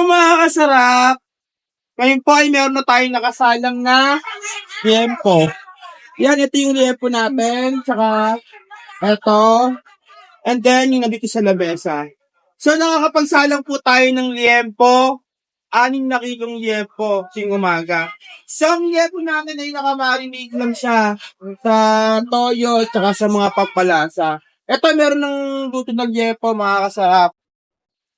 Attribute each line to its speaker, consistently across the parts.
Speaker 1: mga kasarap, ngayon po ay meron na tayong nakasalang na liempo. Yan, ito yung liempo natin. Tsaka, ito. And then, yung nandito sa labesa. So, nakakapagsalang po tayo ng liempo. Anim na kilong liempo ting umaga. So, ang liempo natin ay nakamarinate lang siya sa toyo tsaka sa mga pampalasa. Ito, meron ng luto ng liempo, mga kasarap.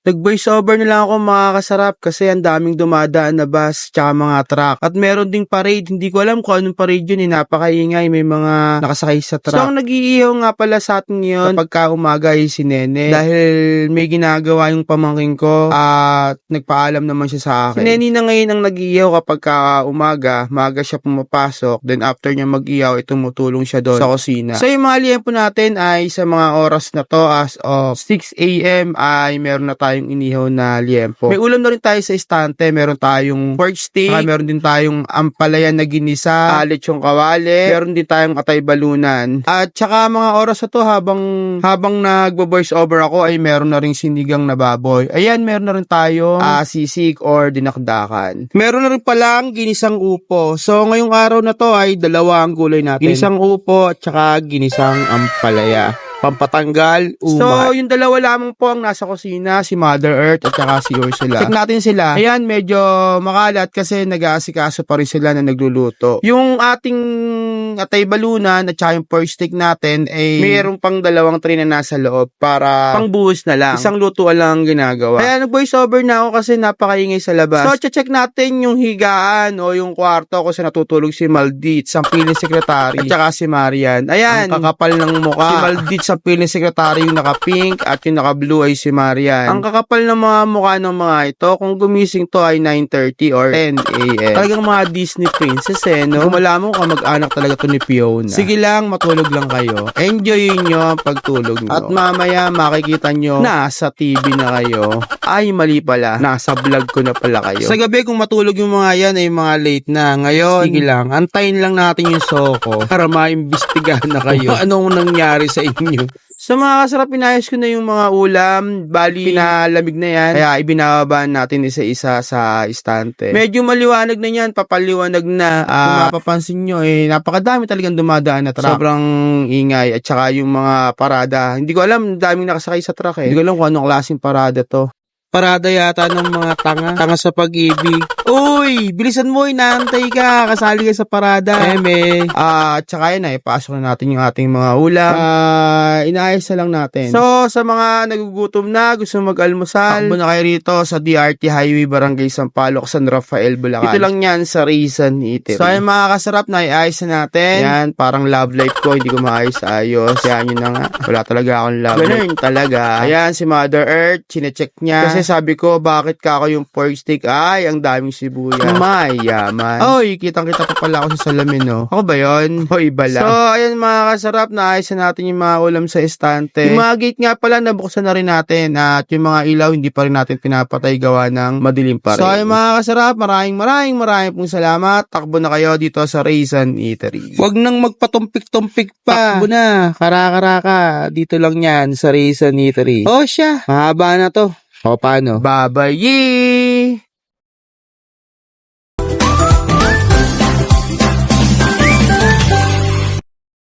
Speaker 1: Nag-voice over na lang ako mga kasarap kasi ang daming dumadaan na bus tsaka mga truck. At meron ding parade. Hindi ko alam kung anong parade yun. Eh. Napakaingay. May mga nakasakay sa truck. So, ang nag-iihaw nga pala sa atin ngayon kapag ka umaga ay si Nene. Dahil may ginagawa yung pamangking ko at nagpaalam naman siya sa akin. Si Nene na ngayon ang nag-iihaw kapag ka umaga. Maga siya pumapasok. Then after niya mag-ihaw, ay tumutulong siya doon sa kusina. So, yung mga liempo natin ay sa mga oras na to as of 6 a.m. ay meron na tayong inihaw na liempo. May ulam na rin tayo sa istante. Meron tayong pork steak. saka meron din tayong ampalayan na ginisa. Alit yung kawali. Meron din tayong atay balunan. At saka mga oras na to habang habang nagbo-voice over ako ay meron na rin sinigang na baboy. Ayan, meron na rin tayong ah, sisig or dinakdakan. Meron na rin palang ginisang upo. So ngayong araw na to ay dalawa ang gulay natin. Ginisang upo at saka ginisang ampalaya pampatanggal, umat. So, yung dalawa lamang po ang nasa kusina, si Mother Earth at saka si Ursula. Check natin sila. Ayan, medyo makalat kasi nag-aasikaso pa rin sila na nagluluto. Yung ating atay balunan at saka yung pork steak natin ay mayroong pang dalawang tray na nasa loob para pang buhos na lang. Isang lutuan lang ang ginagawa. Kaya nag-voice over na ako kasi napakaingay sa labas. So, check natin yung higaan o yung kwarto kasi natutulog si Maldit, ang piling secretary, at saka si Marian. Ayan, ang kakapal ng mukha. Si Maldit sa piling secretary yung naka-pink at yung naka-blue ay si Marian. Ang kakapal ng mga mukha ng mga ito, kung gumising to ay 9.30 or 10 a.m. Talagang mga Disney princess eh, no? Kung malaman ko mag-anak talaga to ni Fiona. Sige lang, matulog lang kayo. Enjoy nyo ang pagtulog nyo. At mamaya makikita nyo, nasa TV na kayo. Ay, mali pala. Nasa vlog ko na pala kayo. Sa gabi, kung matulog yung mga yan, ay mga late na. Ngayon, sige lang, antayin lang natin yung soko para maimbestigahan na kayo. Anong nangyari sa inyo? Sa mga kasarap, pinayos ko na yung mga ulam. Bali, pinalamig na yan. Kaya ibinababa natin isa-isa sa istante. Medyo maliwanag na yan. Papaliwanag na. Ah, kung mapapansin nyo, eh, napakadami talagang dumadaan na truck. Sobrang ingay. At saka yung mga parada. Hindi ko alam, daming nakasakay sa truck eh. Hindi ko alam kung anong klaseng parada to. Parada yata ng mga tanga. Tanga sa pag-ibig. Uy! Bilisan mo, inaantay ka. Kasali ka sa parada. Eme. Ah, at saka yun, ipasok na natin yung ating mga ulam. Ah, inaayos na lang natin. So, sa mga nagugutom na, gusto mag-almusal, takbo na kayo rito sa DRT Highway, Barangay Sampaloc, San Rafael, Bulacan. Ito lang yan sa Reason Eatery. So, yung mga kasarap na iayos na natin. Yan, parang love life ko, hindi ko maayos ayos. Yan yun na nga. Wala talaga akong love life. Ganun talaga. Ayan, si Mother Earth, chinecheck niya. Kasi sabi ko, bakit ka ako yung pork steak? Ay, ang daming sibuyas. Mayaman. Oy, kitang-kita pa pala ako sa salamin, no? Ako ba yun? O iba lang. So, ayan mga kasarap, naayos na natin yung mga ulam sa estante. Yung mga gate nga pala, nabuksan na rin natin. At yung mga ilaw, hindi pa rin natin pinapatay gawa ng madilim pa rin. So, ayan mga kasarap, maraming maraming maraming pong salamat. Takbo na kayo dito sa Raisin Eatery. Huwag nang magpatumpik-tumpik pa. Takbo na, kara-karaka. Dito lang yan sa Raisin Eatery. Oh, siya. Mahaba na to. O, paano? Babayin!